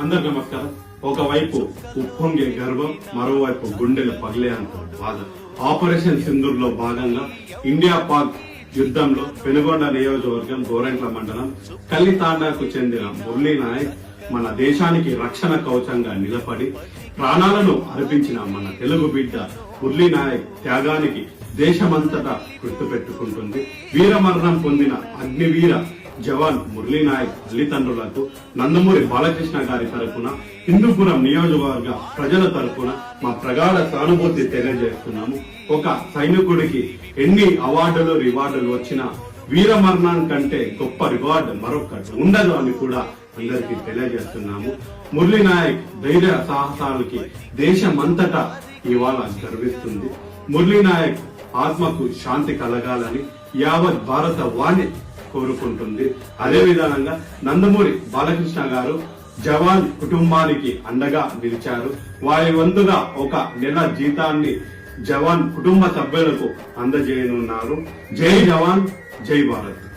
అందరు నమస్కారం. ఒకవైపు ఉప్పొంగే గర్వం మరోవైపు గుండెలు పగిలే అంత బాధ. ఆపరేషన్ సింధూర్లో భాగంగా ఇండియా పాక్ యుద్ధంలో పెనుగొండ నియోజకవర్గం గోరెంట్ల మండలం కల్లితాండాకు చెందిన మురళీ నాయక్ మన దేశానికి రక్షణ కవచంగా నిలబడి ప్రాణాలను అర్పించిన మన తెలుగు బిడ్డ మురళీ నాయక్ త్యాగానికి దేశమంతటా గుర్తుపెట్టుకుంటుంది. వీరమరణం పొందిన అగ్నివీర జవాన్ మురళీ నాయక్ తల్లిదండ్రులకు నందమూరి బాలకృష్ణ గారి తరపున హిందూపురం నియోజకవర్గ ప్రజల తరపున మా ప్రగాఢ సానుభూతి తెలియజేస్తున్నాము. ఒక సైనికుడికి ఎన్ని అవార్డులు రివార్డులు వచ్చినా వీరమరణం కంటే గొప్ప రివార్డు మరొకటి ఉండదు అని కూడా అందరికీ తెలియజేస్తున్నాము. మురళీ నాయక్ ధైర్య సాహసాలకి దేశమంతటా ఇవాళ గర్విస్తుంది. మురళీ నాయక్ ఆత్మకు శాంతి కలగాలని యావత్ భారత వాణి కోరుకుంటుంది. అదే విధానంగా నందమూరి బాలకృష్ణ గారు జవాన్ కుటుంబానికి అండగా నిలిచారు. వారి వంతుగా ఒక నెల జీతాన్ని జవాన్ కుటుంబ సభ్యులకు అందజేయనున్నారు. జై జవాన్ జై భారత్.